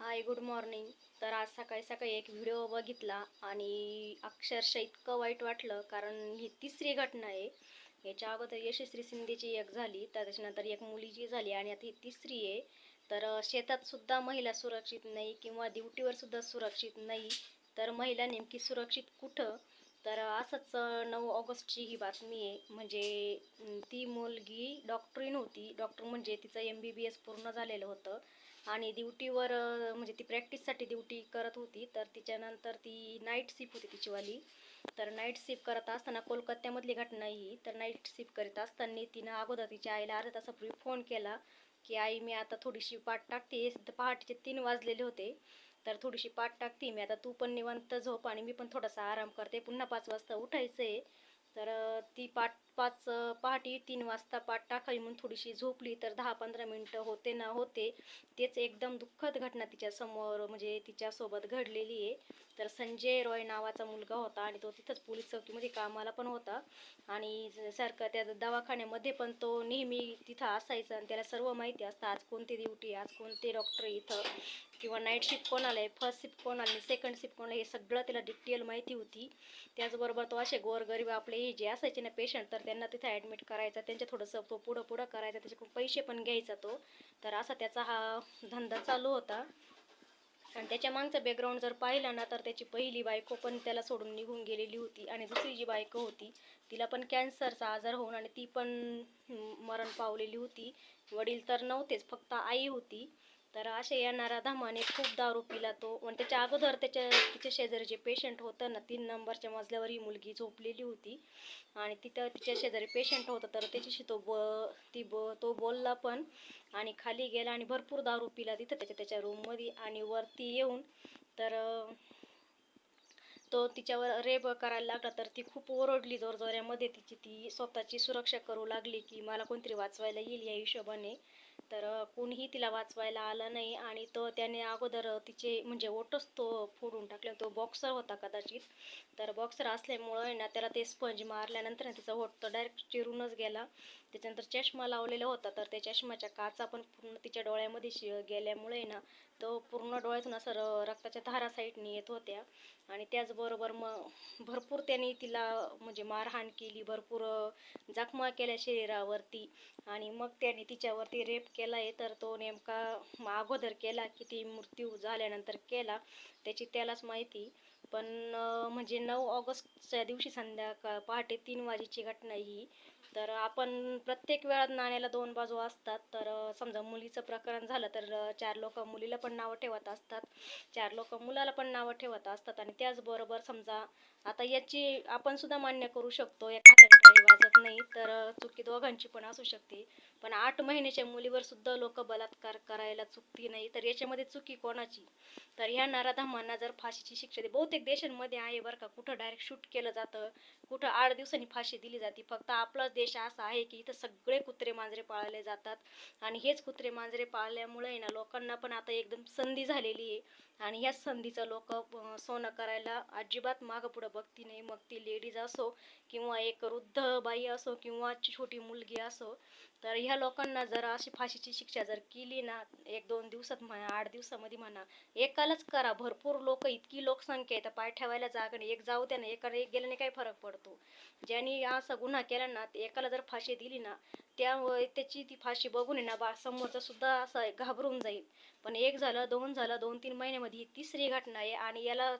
Hi good morning. तर आज सकाळी सकाळी एक व्हिडिओ बघितला आणि अक्षरशः इतकं वाईट वाटलं कारण ही तिसरी घटना आहे. याच्या अगोदर यशस्वी शिंदेची एक झाली तर त्याच्यानंतर एक मुलीची झाली आणि आता ही तिसरी आहे. तर शेतातसुद्धा महिला सुरक्षित नाही किंवा ड्युटीवर सुद्धा सुरक्षित नाही. तर महिला नेमकी सुरक्षित कुठं? तर असंच नऊ ऑगस्टची ही बातमी आहे. म्हणजे ती मुलगी डॉक्टरीन होती डॉक्टर म्हणजे तिचं एम बी बी एस पूर्ण झालेलं होतं. आणि ड्युटीवर म्हणजे ती प्रॅक्टिससाठी ड्युटी करत होती. तर तिच्यानंतर ती नाईट शिफ्ट होती तिचीवाली. तर नाईट शिफ्ट करत असताना कोलकात्यामधली घटना ही. तर नाईट शिफ्ट करीत असताना तिनं अगोदर तिच्या आईला अर्ध्या तासापूर्वी फोन केला की आई मी आता थोडीशी पाठ टाकते. तर पहाटेचे तीन वाजलेले होते. तर थोडीशी पाठ टाकते मी. आता तू पण निवांत झोप आणि मी पण थोडासा आराम करते. पुन्हा पाच वाजता उठायचं आहे तर ती पाठ पाच पहाटे तीन वाजता पाठ टाकावी म्हणून थोडीशी झोपली तर दहा पंधरा मिनटं होते ना होते. तेच एकदम दुःखद घटना तिच्या समोर म्हणजे तिच्यासोबत घडलेली आहे. तर संजय रॉय नावाचा मुलगा होता आणि तो तिथंच पोलीस चौकीमध्ये कामाला पण होता. आणि सारखं त्या दवाखान्यामध्ये पण तो नेहमी तिथं असायचा आणि त्याला सर्व माहिती असतं. आज कोणती ड्युटी आज कोणते डॉक्टर इथं? किंवा नाईट शिफ्ट कोणाला आहे? फर्स्ट शिफ्ट कोणाला आहे सेकंड शिफ्ट कोणाला आहे, हे सगळं त्याला डिटेल माहिती होती. त्याचबरोबर तो असे गोरगरीब आपले हे जे असायचे ना पेशंट तर त्यांना तिथं ॲडमिट करायचा त्यांच्या थोडंसं तो पुढं पुढं करायचा त्याच्याकडून पैसे पण घ्यायचा तो. तर असा त्याचा हा धंदा चालू होता. आणि त्याच्या मागचं बॅकग्राऊंड जर पाहिलं ना तर त्याची पहिली बायको पण त्याला सोडून निघून गेलेली होती आणि दुसरी जी बायको होती तिला पण कॅन्सरचा आजार होऊन आणि ती पण मरण पावलेली होती. वडील तर नव्हतेच फक्त आई होती. तर असे येणारा धामाने खूप दारू पिला तो. आणि त्याच्या अगोदर त्याच्या तिच्या शेजारी जे पेशंट होतं ना तीन नंबरच्या मजल्यावर ही मुलगी झोपलेली होती. आणि तिथं तिच्या शेजारी पेशंट होतं तर त्याच्याशी तो ब ती ब तो बोलला पण आणि खाली गेला आणि भरपूर दारू पिला तिथं त्याच्या त्याच्या रूममध्ये आणि वरती येऊन तर तो तिच्यावर रेप करायला लागला तर ती खूप ओरडली जोरजोऱ्यामध्ये. तिची ती स्वतःची सुरक्षा करू लागली की मला कोणतरी वाचवायला येईल या हिशोबाने. तर कुणीही कोणीही तिला वाचवायला आलं नाही आणि तो त्याने अगोदर तिचे म्हणजे ओटच तो फोडून टाकले. तो बॉक्सर होता कदाचित. तर बॉक्सर असल्यामुळं ना त्याला ते स्पंज मारल्यानंतर तिचा ओठ तर डायरेक्ट चिरूनच गेला. त्याच्यानंतर चष्मा लावलेला होता. तर त्या चष्म्याच्या काचा पण पूर्ण तिच्या डोळ्यामध्ये शि गेल्यामुळे ना तो पूर्ण डोळ्यातून असं र रक्ताच्या धारा साईडने येत होत्या. आणि त्याचबरोबर मग भरपूर त्याने तिला म्हणजे मारहाण केली भरपूर जखमा केल्या शरीरावरती. आणि मग त्याने तिच्यावरती रेप केला आहे तर तो नेमका अगोदर केला की ती मृत्यू झाल्यानंतर केला. त्याची त्यालाच माहिती. पण म्हणजे नऊ ऑगस्टच्या दिवशी संध्याकाळ पहाटे तीन वाजेची घटना ही तर आपण प्रत्येक वेळात नाण्याला दोन बाजू असतात. तर समजा मुलीचं प्रकरण झालं तर चार लोक मुलीला पण नावं ठेवत असतात. चार लोक मुलाला पण नावं ठेवत असतात. आणि त्याचबरोबर समजा आता याची आपण सुद्धा मान्य करू शकतो. एका हाताने वाजत नाही. तर चुकी दोघांची पण असू शकते. पण आठ महिन्याच्या मुलीवर सुद्धा लोक बलात्कार करायला चुकती नाही तर याच्यामध्ये चुकी कोणाची? तर ह्या नराधमांना जर फाशीची शिक्षा दे बहुतेक देशांमध्ये आहे बरं का कुठं डायरेक्ट शूट केलं जातं कुठं आठ दिवसांनी फाशी दिली जाते. फक्त आपलाच देश असा आहे की इथं सगळे कुत्रे मांजरे पाळले जातात. आणि हेच कुत्रे मांजरे पाळल्यामुळे ना लोकांना पण आता एकदम संधी झालेली आहे. आणि ह्याच संधीचं लोक सोनं करायला अजिबात मागं पुढं बघती नाही. मग ती लेडीज असो किंवा एक वृद्ध बाई असो किंवा छोटी मुलगी असो तर ह्या लोकांना जर अशी फाशीची शिक्षा जर केली ना एक दोन दिवसात म्हणा आठ दिवसामध्ये म्हणा एकालाच करा. भरपूर लोक इतकी लोकसंख्या आहे तर पाय ठेवायला जागा नाही. एक जाऊ द्या ना एकाला एक गेल्याने काय फरक पडतो? ज्यांनी असा गुन्हा केला ना एकाला जर फाशी दिली ना त्यामुळे त्याची ती फाशी बघून ना बा समोरचा सुद्धा असा घाबरून जाईल. पण एक झालं दोन झालं दोन तीन महिन्यामध्ये ही तिसरी घटना आहे आणि याला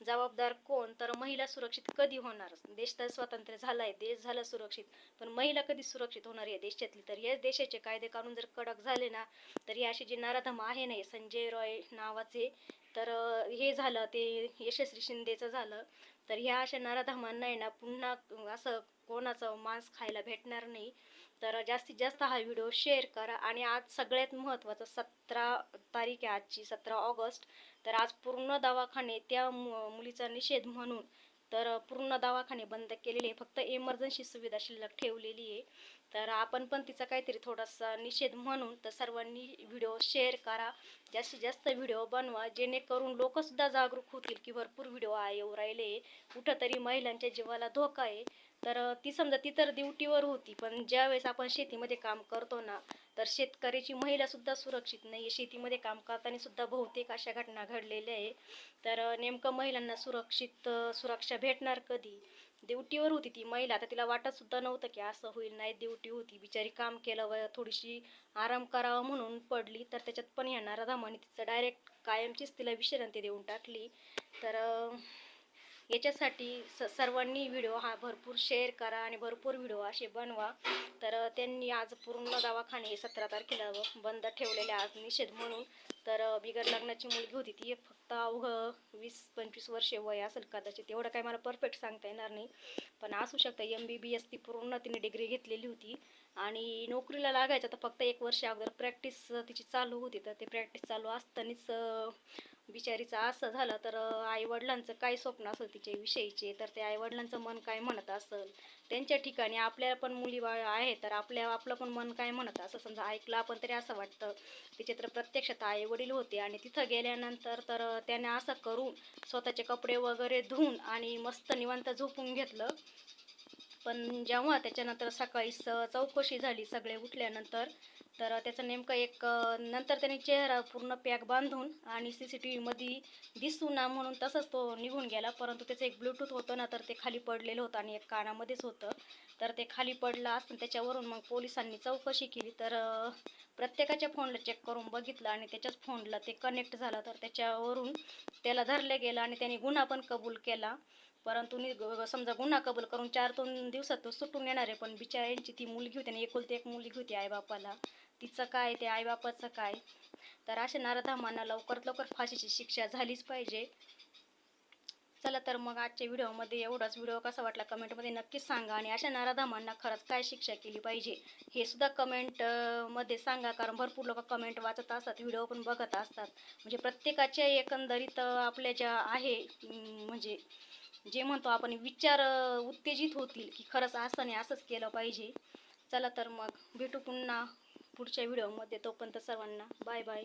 जबाबदार कोण? तर महिला सुरक्षित कधी होणार? देश तर स्वातंत्र्य झालाय देश झाला सुरक्षित. पण महिला कधी सुरक्षित होणार आहे देशातली? झाली तर याच देशाचे कायदे कानून जर कडक झाले ना तर हे असे जे नराधम आहे ना संजय रॉय नावाचे तर हे झालं ते यशस्वी शिंदेचं झालं. तर ह्या अशा नराधमांना आहे ना पुन्हा असं कोणाचं मांस खायला भेटणार नाही. तर जास्तीत जास्त हा व्हिडिओ शेअर करा. आणि आज सगळ्यात महत्त्वाचं सतरा तारीख आहे आजची सतरा ऑगस्ट. तर आज पूर्ण दवाखाने त्या मुलीचा निषेध म्हणून तर पूर्ण दवाखाने बंद केलेले आहे. फक्त इमर्जन्सी सुविधा शिल्लक ठेवलेली आहे. तर आपण पण तिचा काहीतरी थोडासा निषेध म्हणून तर सर्वांनी व्हिडिओ शेअर करा. जास्तीत जास्त व्हिडिओ बनवा. जेणेकरून लोकसुद्धा जागरूक होतील की भरपूर व्हिडिओ येऊ राहिले कुठंतरी महिलांच्या जीवाला धोका आहे. तर ती समजा ती तर ड्युटीवर होती पण ज्यावेळेस आपण शेतीमध्ये काम करतो ना तर शेतकऱ्याची महिलासुद्धा सुरक्षित नाही आहे शेतीमध्ये काम करताना सुद्धा बहुतेक अशा घटना घडलेल्या आहे तर नेमकं महिलांना सुरक्षित सुरक्षा भेटणार कधी? ड्युटीवर होती ती महिला तर तिला वाटत सुद्धा नव्हतं की असं होईल नाही ड्युटी होती. बिचारी काम केलं व थोडीशी आराम करावा म्हणून पडली तर त्याच्यात पण येणारा धमाने तिचं डायरेक्ट कायमचीच तिला विश्रांती देऊन टाकली. तर याच्यासाठी स सर्वांनी व्हिडिओ हा भरपूर शेअर करा आणि भरपूर व्हिडिओ असे बनवा. तर त्यांनी आज पूर्ण दवाखाने सतरा तारखेला बंद ठेवलेले आज निषेध म्हणून. तर बिगर लग्नाची मुलगी होती ती फक्त अवघं वीस पंचवीस वर्षे वय असेल कदाचित. एवढं काही मला परफेक्ट सांगता येणार नाही. पण असू शकतं एम बी बी एस ती पूर्ण तिने डिग्री घेतलेली होती. आणि नोकरीला लागायचं तर फक्त एक वर्ष अगोदर प्रॅक्टिस तिची चालू होती. तर ते प्रॅक्टिस चालू असतानाच बिचारीचं असं झालं तर आई वडिलांचं काय स्वप्न असेल तिच्या विषयीचे तर ते आई वडिलांचं मन काय म्हणत असेल? त्यांच्या ठिकाणी आपल्या पण मुली बाळ आहे तर आपल्या आपलं पण मन काय म्हणत असं? समजा ऐकलं आपण तरी असं वाटतं. तिचे तर प्रत्यक्षात आई वडील होते आणि तिथं गेल्यानंतर तर त्याने असं करून स्वतःचे कपडे वगैरे धुवून आणि मस्त निवांत झोपून घेतलं. पण जेव्हा त्याच्यानंतर सकाळी स चौकशी झाली सगळे उठल्यानंतर तर त्याचं नेमकं एक नंतर त्याने चेहरा पूर्ण पॅक बांधून आणि सी सी टी व्हीमध्ये दिसू ना म्हणून तसंच तो निघून गेला. परंतु त्याचं एक ब्लूटूथ होतं ना तर ते खाली पडलेलं होतं आणि एक कानामध्येच होतं. तर ते खाली पडलं असतं त्याच्यावरून मग पोलिसांनी चौकशी केली. तर प्रत्येकाच्या फोनला चेक करून बघितलं आणि त्याच्याच फोनला ते कनेक्ट झालं. तर त्याच्यावरून त्याला धरलं गेलं आणि त्याने गुन्हा पण कबूल केला. परंतु नि समजा गुन्हा कबूल करून चार दोन दिवसात तो सुटून येणार आहे पण बिचाऱ्यांची ती मुलगी होती आणि एकुलती एक मुलगी होती आईबापाला. तिचं काय ते आईबापाचं काय? तर अशा नाराधामांना लवकरात लवकर फाशीची शिक्षा झालीच पाहिजे. चला तर मग आजच्या व्हिडिओमध्ये एवढाच. व्हिडिओ कसा वाटला कमेंटमध्ये नक्कीच सांगा आणि अशा नाराधामांना खरंच काय शिक्षा केली पाहिजे हे सुद्धा कमेंटमध्ये सांगा. कारण भरपूर लोक कमेंट वाचत असतात व्हिडिओ पण बघत असतात. म्हणजे प्रत्येकाच्या एकंदरीत आपल्या ज्या आहे म्हणजे जे म्हणतो आपण विचार उत्तेजित होतील की खरंच असं नाही असंच केलं पाहिजे. चला तर मग भेटू पुन्हा पुढच्या व्हिडिओमध्ये तोपर्यंत सर्वांना बाय बाय